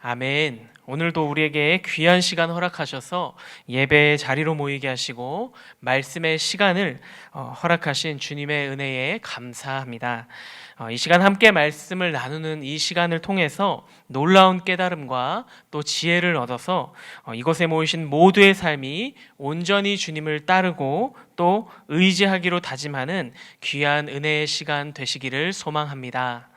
아멘. 오늘도 우리에게 귀한 시간 허락하셔서 예배의 자리로 모이게 하시고 말씀의 시간을 어, 허락하신 주님의 은혜에 감사합니다. 어, 이 시간 함께 말씀을 나누는 이 시간을 통해서 놀라운 깨달음과 또 지혜를 얻어서 어, 이곳에 모이신 모두의 삶이 온전히 주님을 따르고 또 의지하기로 다짐하는 귀한 은혜의 시간 되시기를 소망합니다.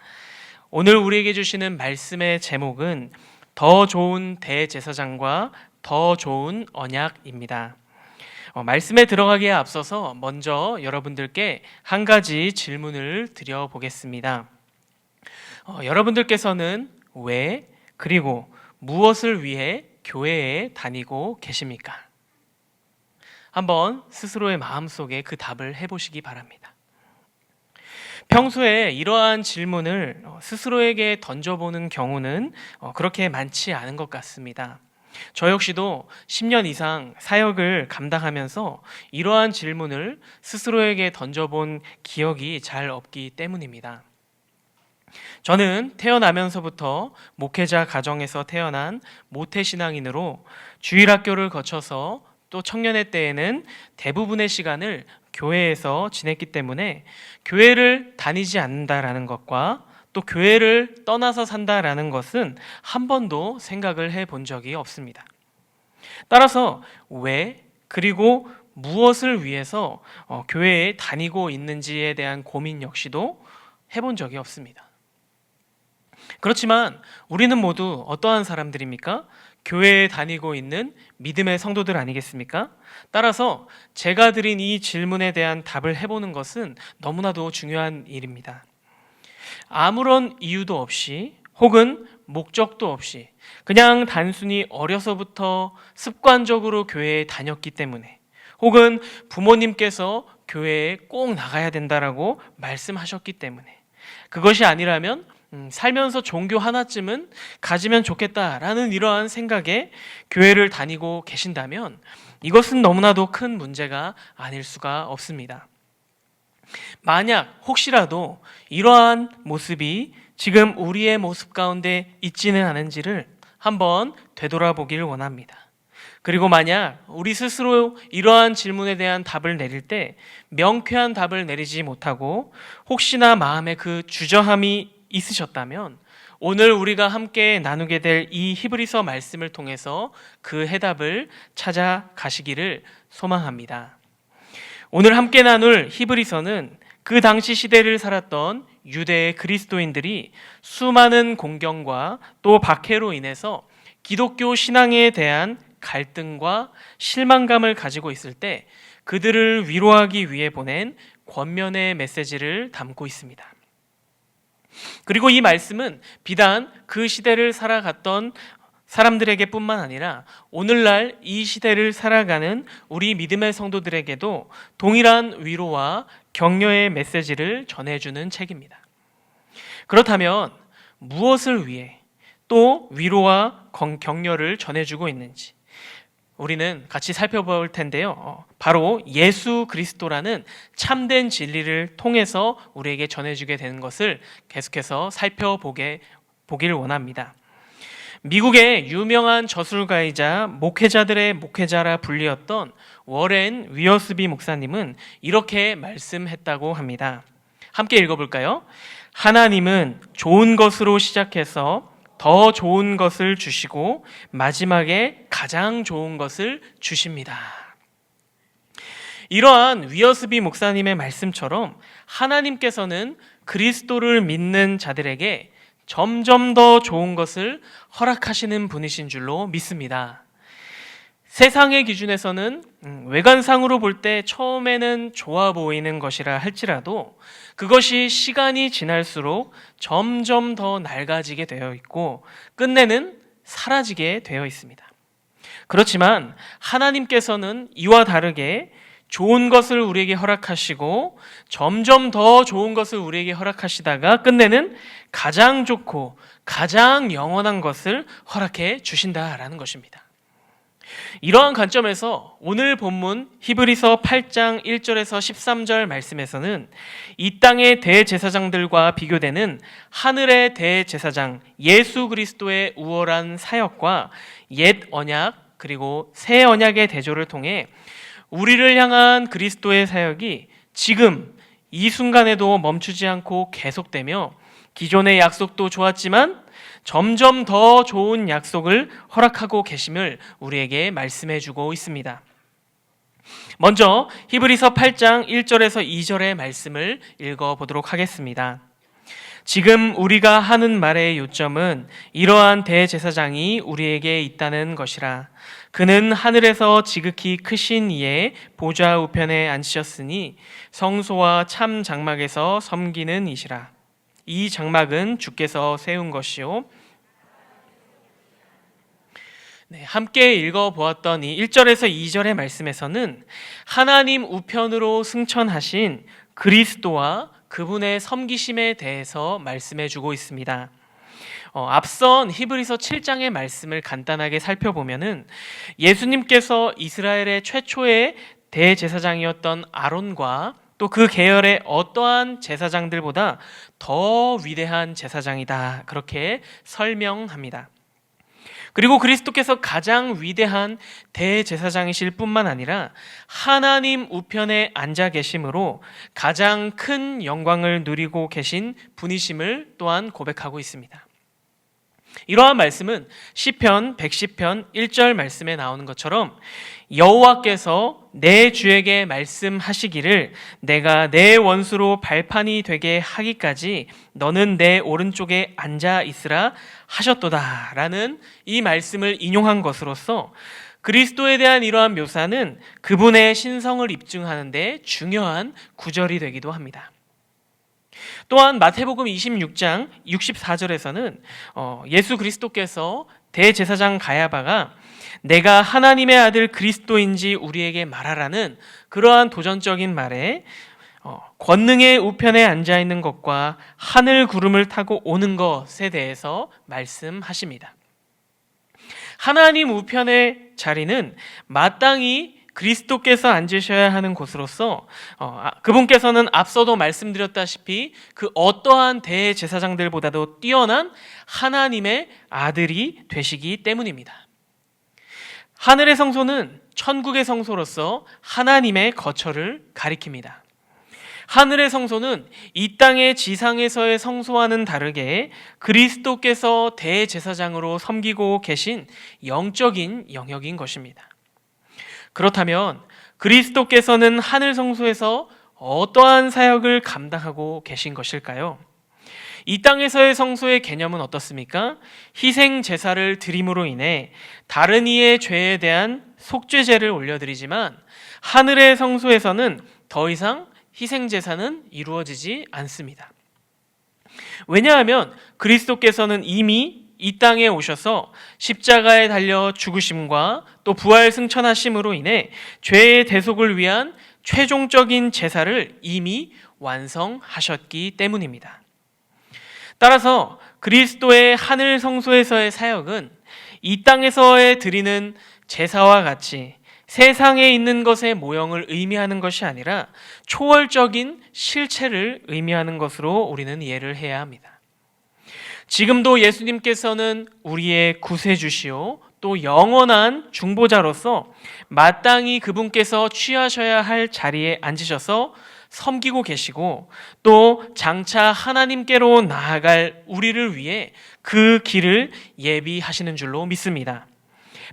오늘 우리에게 주시는 말씀의 제목은 더 좋은 대제사장과 더 좋은 언약입니다. 어, 말씀에 들어가기에 앞서서 먼저 여러분들께 한 가지 질문을 드려보겠습니다. 어, 여러분들께서는 왜 그리고 무엇을 위해 교회에 다니고 계십니까? 한번 스스로의 마음속에 그 답을 해보시기 바랍니다. 평소에 이러한 질문을 어, 스스로에게 던져보는 경우는 어, 그렇게 많지 않은 것 같습니다. 저 역시도 10년 이상 사역을 감당하면서 이러한 질문을 스스로에게 던져본 기억이 잘 없기 때문입니다. 저는 태어나면서부터 목회자 가정에서 태어난 모태신앙인으로 주일학교를 거쳐서 또 청년의 때에는 대부분의 시간을 교회에서 지냈기 때문에 교회를 다니지 않는다라는 것과 또 교회를 떠나서 산다라는 것은 한 번도 생각을 해 본 적이 없습니다. 따라서 왜 그리고 무엇을 위해서 어, 교회에 다니고 있는지에 대한 고민 역시도 해본 적이 없습니다. 그렇지만 우리는 모두 어떠한 사람들입니까? 교회에 다니고 있는 믿음의 성도들 아니겠습니까? 따라서 제가 드린 이 질문에 대한 답을 해보는 것은 너무나도 중요한 일입니다. 아무런 이유도 없이 혹은 목적도 없이 그냥 단순히 어려서부터 습관적으로 교회에 다녔기 때문에 혹은 부모님께서 교회에 꼭 나가야 된다라고 말씀하셨기 때문에 그것이 아니라면 음, 살면서 종교 하나쯤은 가지면 좋겠다라는 이러한 생각에 교회를 다니고 계신다면 이것은 너무나도 큰 문제가 아닐 수가 없습니다. 만약 혹시라도 이러한 모습이 지금 우리의 모습 가운데 있지는 않은지를 한번 되돌아보기를 원합니다. 그리고 만약 우리 스스로 이러한 질문에 대한 답을 내릴 때 명쾌한 답을 내리지 못하고 혹시나 마음에 그 주저함이 있으셨다면 오늘 우리가 함께 나누게 될 이 히브리서 말씀을 통해서 그 해답을 찾아가시기를 소망합니다. 오늘 함께 나눌 히브리서는 그 당시 시대를 살았던 유대의 그리스도인들이 수많은 공경과 또 박해로 인해서 기독교 신앙에 대한 갈등과 실망감을 가지고 있을 때 그들을 위로하기 위해 보낸 권면의 메시지를 담고 있습니다. 그리고 이 말씀은 비단 그 시대를 살아갔던 사람들에게 뿐만 아니라 오늘날 이 시대를 살아가는 우리 믿음의 성도들에게도 동일한 위로와 격려의 메시지를 전해주는 책입니다. 그렇다면 무엇을 위해 또 위로와 격려를 전해주고 있는지 우리는 같이 살펴볼 텐데요. 어, 바로 예수 그리스도라는 참된 진리를 통해서 우리에게 전해주게 되는 것을 계속해서 살펴보게 보기를 원합니다. 미국의 유명한 저술가이자 목회자들의 목회자라 불리었던 워렌 위어스비 목사님은 이렇게 말씀했다고 합니다. 함께 읽어볼까요? 하나님은 좋은 것으로 시작해서 더 좋은 것을 주시고 마지막에 가장 좋은 것을 주십니다. 이러한 위어스비 목사님의 말씀처럼 하나님께서는 그리스도를 믿는 자들에게 점점 더 좋은 것을 허락하시는 분이신 줄로 믿습니다. 세상의 기준에서는 음, 외관상으로 볼 때 처음에는 좋아 보이는 것이라 할지라도 그것이 시간이 지날수록 점점 더 낡아지게 되어 있고 끝내는 사라지게 되어 있습니다. 그렇지만 하나님께서는 이와 다르게 좋은 것을 우리에게 허락하시고 점점 더 좋은 것을 우리에게 허락하시다가 끝내는 가장 좋고 가장 영원한 것을 허락해 주신다라는 것입니다. 이러한 관점에서 오늘 본문 히브리서 8장 1절에서 13절 말씀에서는 이 땅의 대제사장들과 비교되는 하늘의 대제사장 예수 그리스도의 우월한 사역과 옛 언약 그리고 새 언약의 대조를 통해 우리를 향한 그리스도의 사역이 지금 이 순간에도 멈추지 않고 계속되며 기존의 약속도 좋았지만 점점 더 좋은 약속을 허락하고 계심을 우리에게 말씀해 주고 있습니다. 먼저 히브리서 8장 1절에서 2절의 말씀을 읽어 보도록 하겠습니다. 지금 우리가 하는 말의 요점은 이러한 대제사장이 우리에게 있다는 것이라. 그는 하늘에서 지극히 크신 이의 보좌 우편에 앉으셨으니 성소와 참 장막에서 섬기는 이시라. 이 장막은 주께서 세운 것이요. 네, 함께 읽어보았던 이 1절에서 2절의 말씀에서는 하나님 우편으로 승천하신 그리스도와 그분의 섬기심에 대해서 말씀해 주고 있습니다. 어, 앞선 히브리서 7장의 말씀을 간단하게 살펴보면은 예수님께서 이스라엘의 최초의 대제사장이었던 아론과 또 그 계열의 어떠한 제사장들보다 더 위대한 제사장이다. 그렇게 설명합니다. 그리고 그리스도께서 가장 위대한 대제사장이실 뿐만 아니라 하나님 우편에 앉아 계심으로 가장 큰 영광을 누리고 계신 분이심을 또한 고백하고 있습니다. 이러한 말씀은 시편 110편 1절 말씀에 나오는 것처럼 여호와께서 내 주에게 말씀하시기를 내가 내 원수로 발판이 되게 하기까지 너는 내 오른쪽에 앉아 있으라 하셨도다라는 이 말씀을 인용한 것으로서 그리스도에 대한 이러한 묘사는 그분의 신성을 입증하는데 중요한 구절이 되기도 합니다. 또한 마태복음 26장 64절에서는 어, 예수 그리스도께서 대제사장 가야바가 내가 하나님의 아들 그리스도인지 우리에게 말하라는 그러한 도전적인 말에 어, 권능의 우편에 앉아 있는 것과 하늘 구름을 타고 오는 것에 대해서 말씀하십니다. 하나님 우편의 자리는 마땅히 그리스도께서 앉으셔야 하는 곳으로서 어, 아, 그분께서는 앞서도 말씀드렸다시피 그 어떠한 대제사장들보다도 뛰어난 하나님의 아들이 되시기 때문입니다. 하늘의 성소는 천국의 성소로서 하나님의 거처를 가리킵니다. 하늘의 성소는 이 땅의 지상에서의 성소와는 다르게 그리스도께서 대제사장으로 섬기고 계신 영적인 영역인 것입니다. 그렇다면 그리스도께서는 하늘 성소에서 어떠한 사역을 감당하고 계신 것일까요? 이 땅에서의 성소의 개념은 어떻습니까? 희생 제사를 드림으로 인해 다른 이의 죄에 대한 속죄제를 올려드리지만 하늘의 성소에서는 더 이상 희생 제사는 이루어지지 않습니다. 왜냐하면 그리스도께서는 이미 이 땅에 오셔서 십자가에 달려 죽으심과 또 부활 승천하심으로 인해 죄의 대속을 위한 최종적인 제사를 이미 완성하셨기 때문입니다. 따라서 그리스도의 하늘 성소에서의 사역은 이 땅에서의 드리는 제사와 같이 세상에 있는 것의 모형을 의미하는 것이 아니라 초월적인 실체를 의미하는 것으로 우리는 이해를 해야 합니다. 지금도 예수님께서는 우리의 구세주시오 또 영원한 중보자로서 마땅히 그분께서 취하셔야 할 자리에 앉으셔서 섬기고 계시고 또 장차 하나님께로 나아갈 우리를 위해 그 길을 예비하시는 줄로 믿습니다.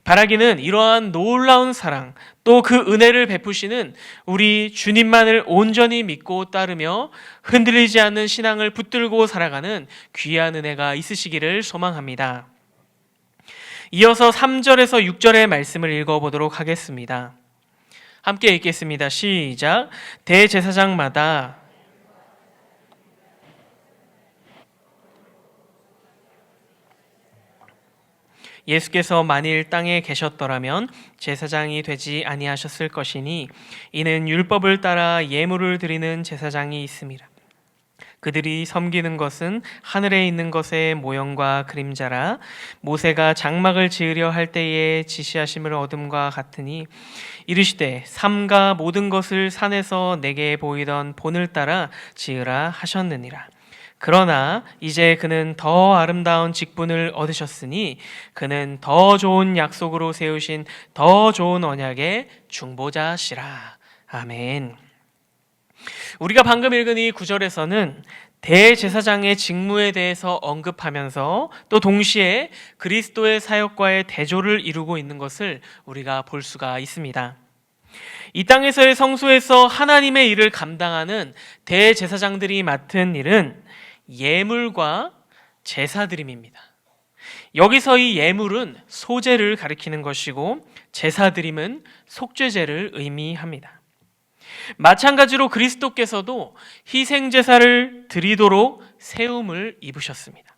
바라기는 이러한 놀라운 사랑 또 그 은혜를 베푸시는 우리 주님만을 온전히 믿고 따르며 흔들리지 않는 신앙을 붙들고 살아가는 귀한 은혜가 있으시기를 소망합니다. 이어서 3절에서 6절의 말씀을 읽어보도록 하겠습니다. 함께 읽겠습니다. 시작. 대제사장마다 예수께서 만일 땅에 계셨더라면 제사장이 되지 아니하셨을 것이니 이는 율법을 따라 예물을 드리는 제사장이 있습니다. 그들이 섬기는 것은 하늘에 있는 것의 모형과 그림자라 모세가 장막을 지으려 할 때에 지시하심을 얻음과 같으니 이르시되 삼가 모든 것을 산에서 내게 보이던 본을 따라 지으라 하셨느니라. 그러나 이제 그는 더 아름다운 직분을 얻으셨으니 그는 더 좋은 약속으로 세우신 더 좋은 언약의 중보자시라. 아멘. 우리가 방금 읽은 이 구절에서는 대제사장의 직무에 대해서 언급하면서 또 동시에 그리스도의 사역과의 대조를 이루고 있는 것을 우리가 볼 수가 있습니다. 이 땅에서의 성소에서 하나님의 일을 감당하는 대제사장들이 맡은 일은 예물과 제사드림입니다. 여기서 이 예물은 소제를 가리키는 것이고 제사드림은 속죄제를 의미합니다. 마찬가지로 그리스도께서도 희생 제사를 드리도록 세움을 입으셨습니다.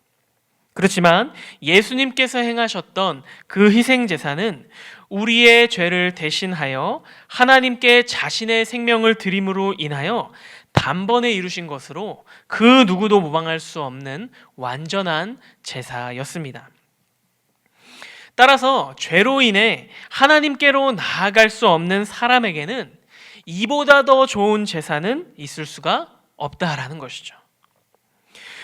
그렇지만 예수님께서 행하셨던 그 희생 제사는 우리의 죄를 대신하여 하나님께 자신의 생명을 드림으로 인하여 단번에 이루신 것으로 그 누구도 모방할 수 없는 완전한 제사였습니다. 따라서 죄로 인해 하나님께로 나아갈 수 없는 사람에게는 이보다 더 좋은 제사는 있을 수가 없다라는 것이죠.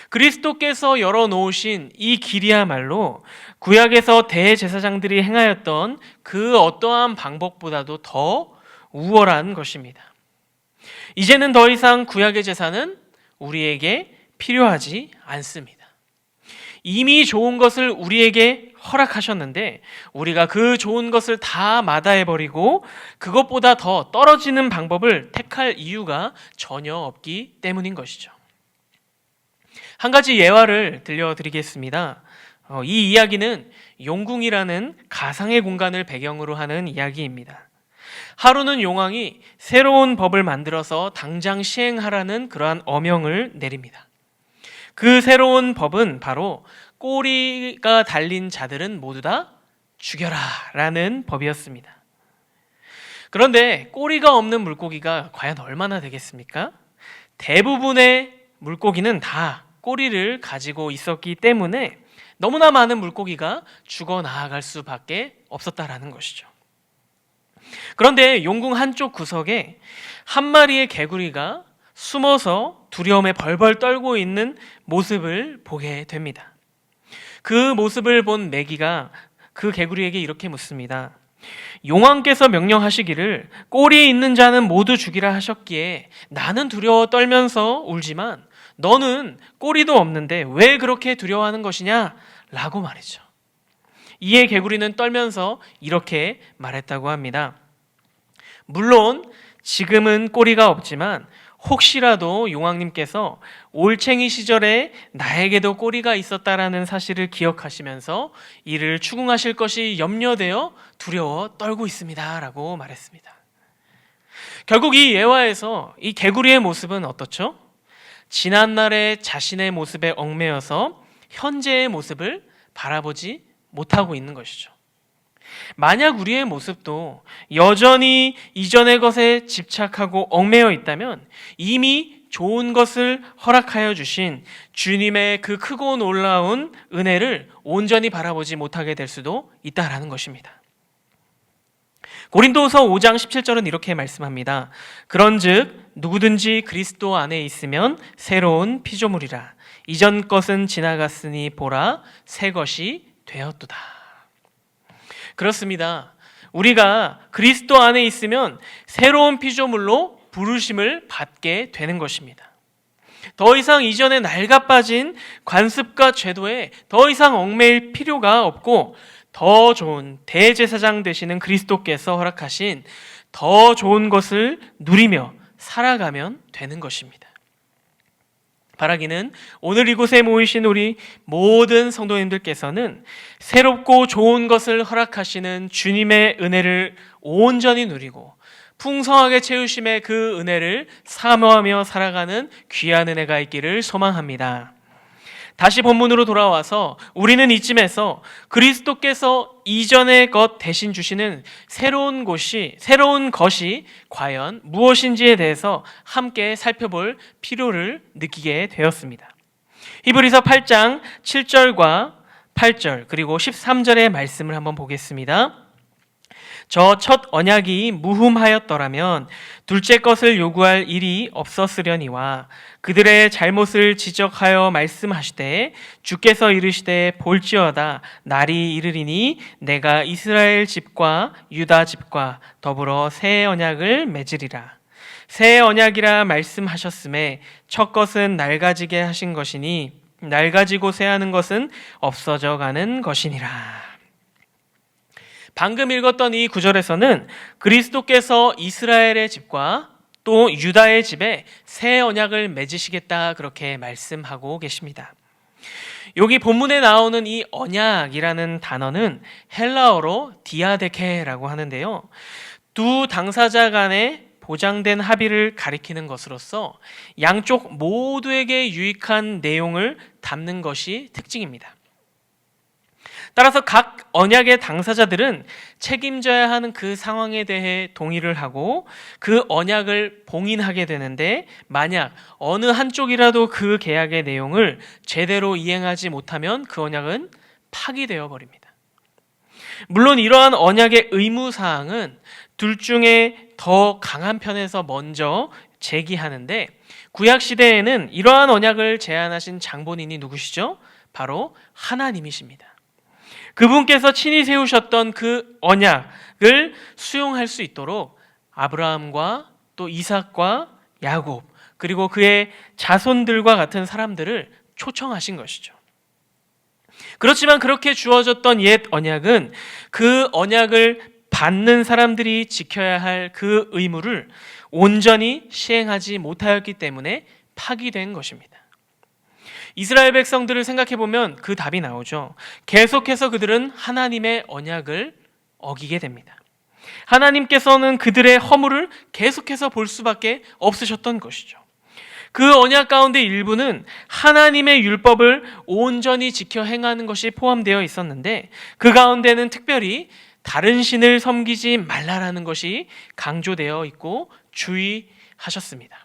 그리스도께서 열어놓으신 이 길이야말로 구약에서 대제사장들이 행하였던 그 어떠한 방법보다도 더 우월한 것입니다. 이제는 더 이상 구약의 제사는 우리에게 필요하지 않습니다. 이미 좋은 것을 우리에게 허락하셨는데 우리가 그 좋은 것을 다 마다해버리고 그것보다 더 떨어지는 방법을 택할 이유가 전혀 없기 때문인 것이죠. 한 가지 예화를 들려드리겠습니다. 어, 이 이야기는 용궁이라는 가상의 공간을 배경으로 하는 이야기입니다. 하루는 용왕이 새로운 법을 만들어서 당장 시행하라는 그러한 어명을 내립니다. 그 새로운 법은 바로 꼬리가 달린 자들은 모두 다 죽여라 라는 법이었습니다. 그런데 꼬리가 없는 물고기가 과연 얼마나 되겠습니까? 대부분의 물고기는 다 꼬리를 가지고 있었기 때문에 너무나 많은 물고기가 죽어 나아갈 수밖에 없었다라는 것이죠. 그런데 용궁 한쪽 구석에 한 마리의 개구리가 숨어서 두려움에 벌벌 떨고 있는 모습을 보게 됩니다. 그 모습을 본 메기가 그 개구리에게 이렇게 묻습니다. 용왕께서 명령하시기를 꼬리에 있는 자는 모두 죽이라 하셨기에 나는 두려워 떨면서 울지만 너는 꼬리도 없는데 왜 그렇게 두려워하는 것이냐? 라고 말이죠. 이에 개구리는 떨면서 이렇게 말했다고 합니다. 물론 지금은 꼬리가 없지만 혹시라도 용왕님께서 올챙이 시절에 나에게도 꼬리가 있었다라는 사실을 기억하시면서 이를 추궁하실 것이 염려되어 두려워 떨고 있습니다라고 말했습니다. 결국 이 예화에서 이 개구리의 모습은 어떻죠? 지난날의 자신의 모습에 얽매여서 현재의 모습을 바라보지 못하고 있는 것이죠. 만약 우리의 모습도 여전히 이전의 것에 집착하고 얽매여 있다면 이미 좋은 것을 허락하여 주신 주님의 그 크고 놀라운 은혜를 온전히 바라보지 못하게 될 수도 있다라는 것입니다. 고린도서 5장 17절은 이렇게 말씀합니다. 그런즉 누구든지 그리스도 안에 있으면 새로운 피조물이라 이전 것은 지나갔으니 보라 새 것이 되었도다. 그렇습니다. 우리가 그리스도 안에 있으면 새로운 피조물로 부르심을 받게 되는 것입니다. 더 이상 이전에 낡아 빠진 관습과 제도에 더 이상 얽매일 필요가 없고 더 좋은 대제사장 되시는 그리스도께서 허락하신 더 좋은 것을 누리며 살아가면 되는 것입니다. 바라기는 오늘 이곳에 모이신 우리 모든 성도님들께서는 새롭고 좋은 것을 허락하시는 주님의 은혜를 온전히 누리고 풍성하게 채우심의 그 은혜를 사모하며 살아가는 귀한 은혜가 있기를 소망합니다. 다시 본문으로 돌아와서 우리는 이쯤에서 그리스도께서 이전의 것 대신 주시는 새로운 곳이 새로운 것이 과연 무엇인지에 대해서 함께 살펴볼 필요를 느끼게 되었습니다. 히브리서 8장 7절과 8절 그리고 13절의 말씀을 한번 보겠습니다. 저 첫 언약이 무흠하였더라면 둘째 것을 요구할 일이 없었으려니와 그들의 잘못을 지적하여 말씀하시되 주께서 이르시되 볼지어다 날이 이르리니 내가 이스라엘 집과 유다 집과 더불어 새 언약을 맺으리라. 새 언약이라 말씀하셨음에 첫 것은 낡아지게 하신 것이니 낡아지고 새하는 것은 없어져 가는 것이니라 방금 읽었던 이 구절에서는 그리스도께서 이스라엘의 집과 또 유다의 집에 새 언약을 맺으시겠다 그렇게 말씀하고 계십니다. 여기 본문에 나오는 이 언약이라는 단어는 헬라어로 디아데케라고 하는데요. 두 당사자 간의 보장된 합의를 가리키는 것으로서 양쪽 모두에게 유익한 내용을 담는 것이 특징입니다. 따라서 각 언약의 당사자들은 책임져야 하는 그 상황에 대해 동의를 하고 그 언약을 봉인하게 되는데 만약 어느 한쪽이라도 그 계약의 내용을 제대로 이행하지 못하면 그 언약은 파기되어 버립니다. 물론 이러한 언약의 의무 사항은 둘 중에 더 강한 편에서 먼저 제기하는데 구약 시대에는 이러한 언약을 제안하신 장본인이 누구시죠? 바로 하나님이십니다. 그분께서 친히 세우셨던 그 언약을 수용할 수 있도록 아브라함과 또 이삭과 야곱 그리고 그의 자손들과 같은 사람들을 초청하신 것이죠. 그렇지만 그렇게 주어졌던 옛 언약은 그 언약을 받는 사람들이 지켜야 할 그 의무를 온전히 시행하지 못하였기 때문에 파기된 것입니다. 이스라엘 백성들을 생각해 보면 그 답이 나오죠. 계속해서 그들은 하나님의 언약을 어기게 됩니다. 하나님께서는 그들의 허물을 계속해서 볼 수밖에 없으셨던 것이죠. 그 언약 가운데 일부는 하나님의 율법을 온전히 지켜 행하는 것이 포함되어 있었는데 그 가운데는 특별히 다른 신을 섬기지 말라라는 것이 강조되어 있고 주의하셨습니다.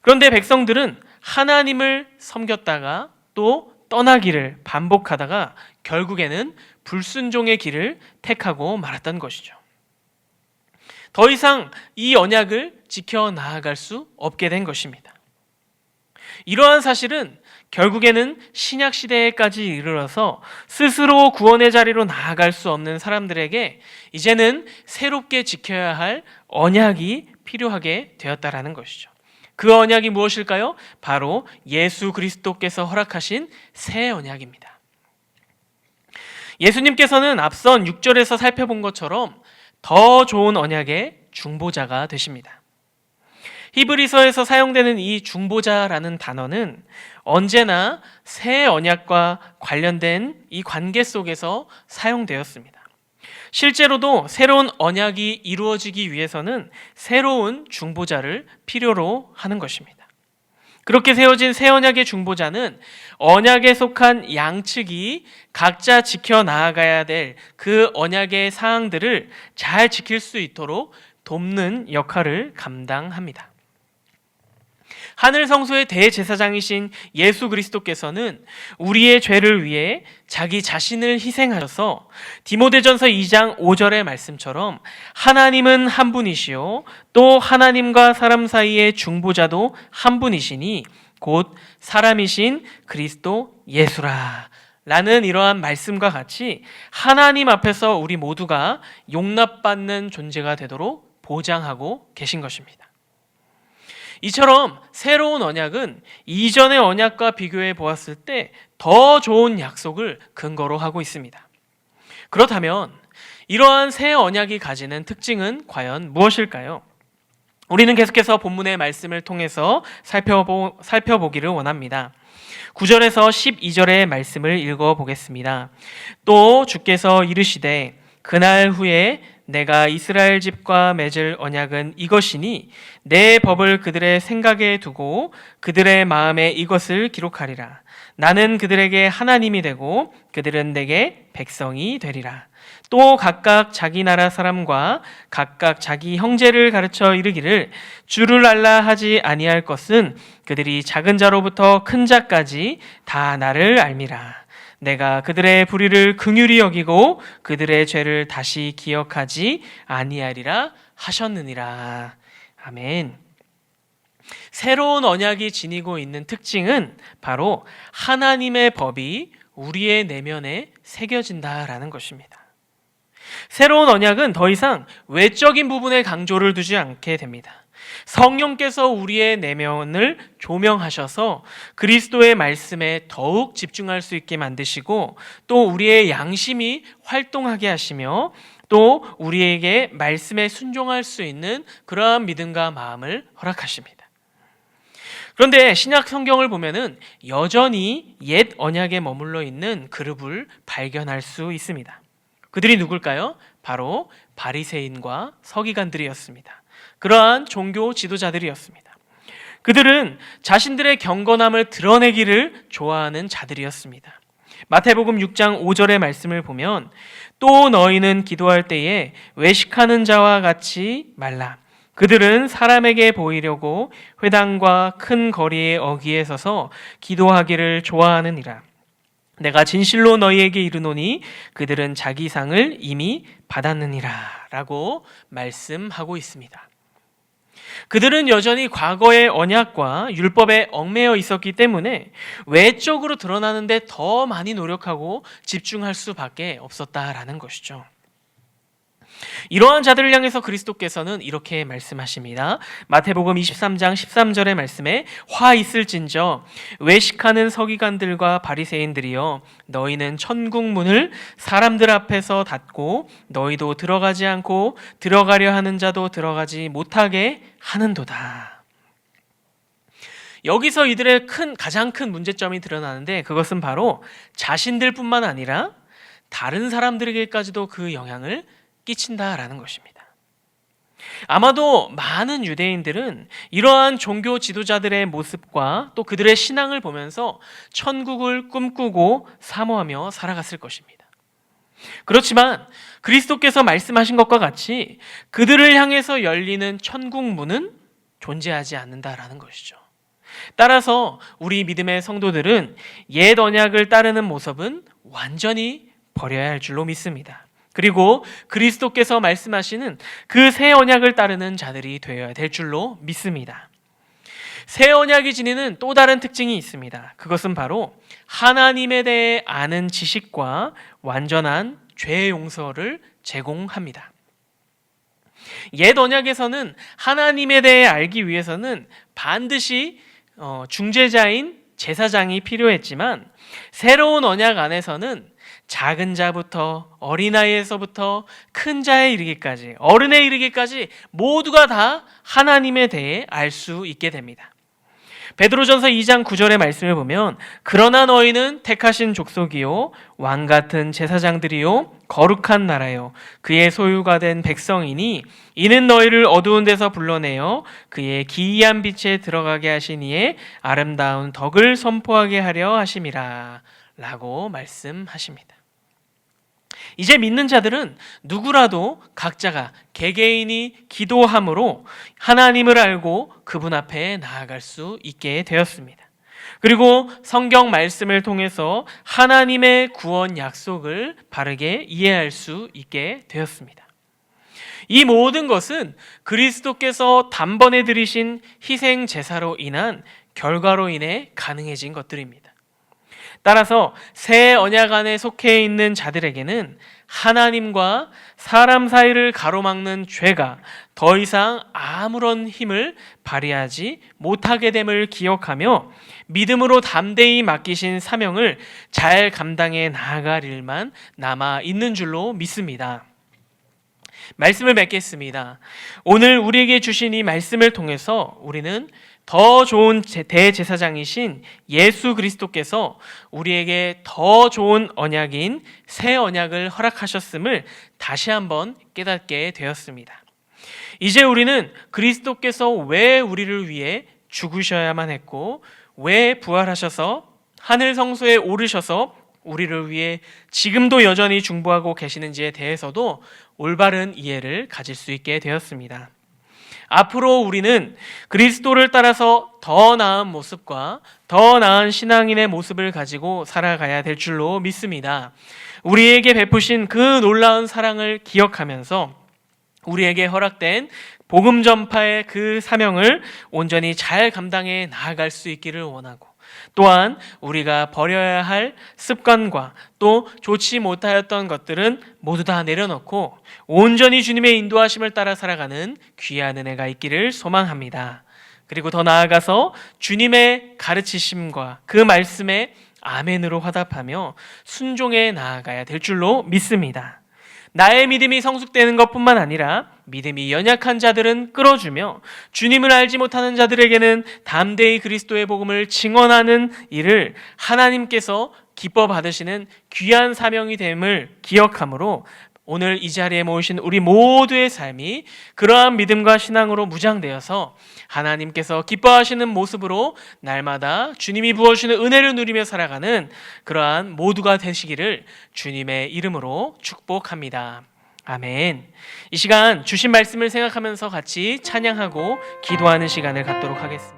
그런데 백성들은 하나님을 섬겼다가 또 떠나기를 반복하다가 결국에는 불순종의 길을 택하고 말았던 것이죠. 더 이상 이 언약을 지켜 나아갈 수 없게 된 것입니다. 이러한 사실은 결국에는 신약 시대에까지 이르러서 스스로 구원의 자리로 나아갈 수 없는 사람들에게 이제는 새롭게 지켜야 할 언약이 필요하게 되었다라는 것이죠. 그 언약이 무엇일까요? 바로 예수 그리스도께서 허락하신 새 언약입니다. 예수님께서는 앞선 6절에서 살펴본 것처럼 더 좋은 언약의 중보자가 되십니다. 히브리서에서 사용되는 이 중보자라는 단어는 언제나 새 언약과 관련된 이 관계 속에서 사용되었습니다. 실제로도 새로운 언약이 이루어지기 위해서는 새로운 중보자를 필요로 하는 것입니다. 그렇게 세워진 새 언약의 중보자는 언약에 속한 양측이 각자 지켜 나아가야 될 그 언약의 사항들을 잘 지킬 수 있도록 돕는 역할을 감당합니다. 하늘 성소의 대제사장이신 예수 그리스도께서는 우리의 죄를 위해 자기 자신을 희생하셔서 디모데전서 2장 5절의 말씀처럼 하나님은 한 분이시요 또 하나님과 사람 사이의 중보자도 한 분이시니 곧 사람이신 그리스도 예수라. 라는 이러한 말씀과 같이 하나님 앞에서 우리 모두가 용납받는 존재가 되도록 보장하고 계신 것입니다. 이처럼 새로운 언약은 이전의 언약과 비교해 보았을 때 더 좋은 약속을 근거로 하고 있습니다. 그렇다면 이러한 새 언약이 가지는 특징은 과연 무엇일까요? 우리는 계속해서 본문의 말씀을 통해서 살펴보, 살펴보기를 원합니다. 9절에서 12절의 말씀을 읽어 보겠습니다. 또 주께서 이르시되 그날 후에 내가 이스라엘 집과 맺을 언약은 이것이니 내 법을 그들의 생각에 두고 그들의 마음에 이것을 기록하리라. 나는 그들에게 하나님이 되고 그들은 내게 백성이 되리라. 또 각각 자기 나라 사람과 각각 자기 형제를 가르쳐 이르기를 주를 알라 하지 아니할 것은 그들이 작은 자로부터 큰 자까지 다 나를 알미라. 내가 그들의 불의를 긍휼히 여기고 그들의 죄를 다시 기억하지 아니하리라 하셨느니라. 아멘. 새로운 언약이 지니고 있는 특징은 바로 하나님의 법이 우리의 내면에 새겨진다라는 것입니다. 새로운 언약은 더 이상 외적인 부분에 강조를 두지 않게 됩니다. 성령께서 우리의 내면을 조명하셔서 그리스도의 말씀에 더욱 집중할 수 있게 만드시고 또 우리의 양심이 활동하게 하시며 또 우리에게 말씀에 순종할 수 있는 그러한 믿음과 마음을 허락하십니다. 그런데 신약 성경을 보면은 여전히 옛 언약에 머물러 있는 그룹을 발견할 수 있습니다. 그들이 누굴까요? 바로 바리새인과 서기관들이었습니다. 그러한 종교 지도자들이었습니다. 그들은 자신들의 경건함을 드러내기를 좋아하는 자들이었습니다. 마태복음 6장 5절의 말씀을 보면 또 너희는 기도할 때에 외식하는 자와 같이 말라. 그들은 사람에게 보이려고 회당과 큰 거리의 어귀에 서서 기도하기를 좋아하느니라. 내가 진실로 너희에게 이르노니 그들은 자기 상을 이미 받았느니라. 라고 말씀하고 있습니다. 그들은 여전히 과거의 언약과 율법에 얽매여 있었기 때문에 외적으로 드러나는데 더 많이 노력하고 집중할 수밖에 없었다라는 것이죠. 이러한 자들을 향해서 그리스도께서는 이렇게 말씀하십니다. 마태복음 23장 13절의 말씀에 화 있을진저 외식하는 서기관들과 바리새인들이여 너희는 천국 문을 사람들 앞에서 닫고 너희도 들어가지 않고 들어가려 하는 자도 들어가지 못하게 하는도다. 여기서 이들의 큰 가장 큰 문제점이 드러나는데 그것은 바로 자신들뿐만 아니라 다른 사람들에게까지도 그 영향을 끼친다라는 것입니다. 아마도 많은 유대인들은 이러한 종교 지도자들의 모습과 또 그들의 신앙을 보면서 천국을 꿈꾸고 사모하며 살아갔을 것입니다. 그렇지만 그리스도께서 말씀하신 것과 같이 그들을 향해서 열리는 천국 문은 존재하지 않는다라는 것이죠. 따라서 우리 믿음의 성도들은 옛 언약을 따르는 모습은 완전히 버려야 할 줄로 믿습니다. 그리고 그리스도께서 말씀하시는 그 새 언약을 따르는 자들이 되어야 될 줄로 믿습니다. 새 언약이 지니는 또 다른 특징이 있습니다. 그것은 바로 하나님에 대해 아는 지식과 완전한 죄 용서를 제공합니다. 옛 언약에서는 하나님에 대해 알기 위해서는 반드시 어, 중재자인 제사장이 필요했지만 새로운 언약 안에서는 작은 자부터 어린아이에서부터 큰 자에 이르기까지 어른에 이르기까지 모두가 다 하나님에 대해 알 수 있게 됩니다. 베드로전서 2장 9절의 말씀을 보면 그러나 너희는 택하신 족속이요 왕 같은 제사장들이요 거룩한 나라요 그의 소유가 된 백성이니 이는 너희를 어두운 데서 불러내어 그의 기이한 빛에 들어가게 하시니에 아름다운 덕을 선포하게 하려 하심이라 라고 말씀하십니다. 이제 믿는 자들은 누구라도 각자가 개개인이 기도함으로 하나님을 알고 그분 앞에 나아갈 수 있게 되었습니다. 그리고 성경 말씀을 통해서 하나님의 구원 약속을 바르게 이해할 수 있게 되었습니다. 이 모든 것은 그리스도께서 단번에 들이신 희생 제사로 인한 결과로 인해 가능해진 것들입니다. 따라서 새 언약 안에 속해 있는 자들에게는 하나님과 사람 사이를 가로막는 죄가 더 이상 아무런 힘을 발휘하지 못하게 됨을 기억하며 믿음으로 담대히 맡기신 사명을 잘 감당해 나아갈 일만 남아 있는 줄로 믿습니다. 말씀을 맺겠습니다. 오늘 우리에게 주신 이 말씀을 통해서 우리는 더 좋은 대제사장이신 예수 그리스도께서 우리에게 더 좋은 언약인 새 언약을 허락하셨음을 다시 한번 깨닫게 되었습니다. 이제 우리는 그리스도께서 왜 우리를 위해 죽으셔야만 했고 왜 부활하셔서 하늘 성소에 오르셔서 우리를 위해 지금도 여전히 중보하고 계시는지에 대해서도 올바른 이해를 가질 수 있게 되었습니다. 앞으로 우리는 그리스도를 따라서 더 나은 모습과 더 나은 신앙인의 모습을 가지고 살아가야 될 줄로 믿습니다. 우리에게 베푸신 그 놀라운 사랑을 기억하면서 우리에게 허락된 복음 전파의 그 사명을 온전히 잘 감당해 나아갈 수 있기를 원하고 또한 우리가 버려야 할 습관과 또 좋지 못하였던 것들은 모두 다 내려놓고 온전히 주님의 인도하심을 따라 살아가는 귀한 은혜가 있기를 소망합니다. 그리고 더 나아가서 주님의 가르치심과 그 말씀에 아멘으로 화답하며 순종해 나아가야 될 줄로 믿습니다. 나의 믿음이 성숙되는 것뿐만 아니라 믿음이 연약한 자들은 끌어주며 주님을 알지 못하는 자들에게는 담대히 그리스도의 복음을 증언하는 일을 하나님께서 기뻐 받으시는 귀한 사명이 됨을 기억하므로 오늘 이 자리에 모이신 우리 모두의 삶이 그러한 믿음과 신앙으로 무장되어서 하나님께서 기뻐하시는 모습으로 날마다 주님이 부어주시는 은혜를 누리며 살아가는 그러한 모두가 되시기를 주님의 이름으로 축복합니다. 아멘. 이 시간 주신 말씀을 생각하면서 같이 찬양하고 기도하는 시간을 갖도록 하겠습니다.